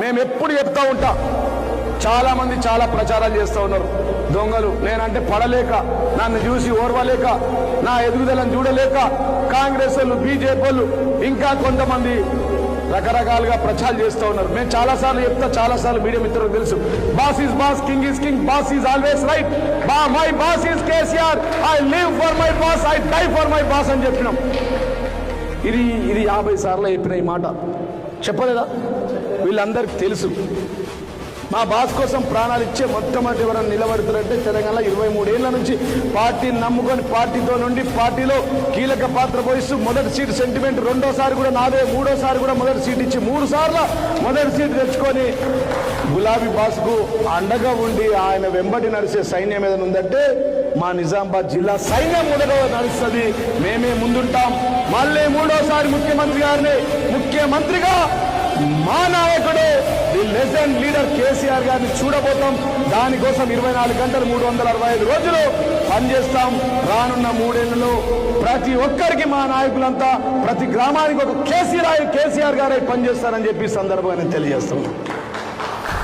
మేము ఎప్పుడు చెప్తా ఉంటాం. చాలా మంది చాలా ప్రచారాలు చేస్తూ ఉన్నారు. దొంగలు నేనంటే పడలేక నన్ను చూసి ఓర్వలేక నా ఎదుగుదలను చూడలేక కాంగ్రెస్ వాళ్ళు బీజేపీ వాళ్ళు ఇంకా కొంతమంది రకరకాలుగా ప్రచారం చేస్తూ ఉన్నారు. మేము చాలా సార్లు చెప్తా చాలా సార్లు మీడియా మిత్రులకు తెలుసు. Boss is boss king is king boss is always right బా my boss is KCR I live for my boss I die for my boss అని చెప్పినాం. ఇది ఇది యాభై సార్లు చెప్పిన ఈ మాట. చెప్పలేదా? వీళ్ళందరికీ తెలుసు. మా బాస్ కోసం ప్రాణాలు ఇచ్చే మొట్టమొదటి ఎవరైనా నిలబడుతారంటే తెలంగాణ ఇరవై మూడేళ్ళ నుంచి పార్టీని నమ్ముకొని పార్టీతో నుండి పార్టీలో కీలక పాత్ర పోయిస్తూ మొదటి సీట్ సెంటిమెంట్ రెండోసారి కూడా నాదే మూడోసారి కూడా మొదటి సీట్ ఇచ్చి మూడు సార్లు మొదటి సీట్ తెచ్చుకొని గులాబీ బాస్కు అండగా ఉండి ఆయన వెంబడి నడిచే సైన్యం ఏదైనా ఉందంటే మా నిజామాబాద్ జిల్లా సైన్యం మొదట నడుస్తుంది. మేమే ముందుంటాం. మళ్ళీ మూడోసారి ముఖ్యమంత్రి గారిని మంత్రిగా మా నాయకుడు ది లెజెండ్ లీడర్ కేసీఆర్ గారిని చూడబోతాం. దానికోసం ఇరవై నాలుగు గంటలు మూడు వందల అరవై ఐదు రోజులు పనిచేస్తాం. రానున్న మూడేళ్ళలో ప్రతి ఒక్కరికి మా నాయకులంతా ప్రతి గ్రామానికి ఒక కేసీఆర్ కేసీఆర్ గారే పనిచేస్తారని చెప్పి సందర్భంగా తెలియజేస్తున్నాం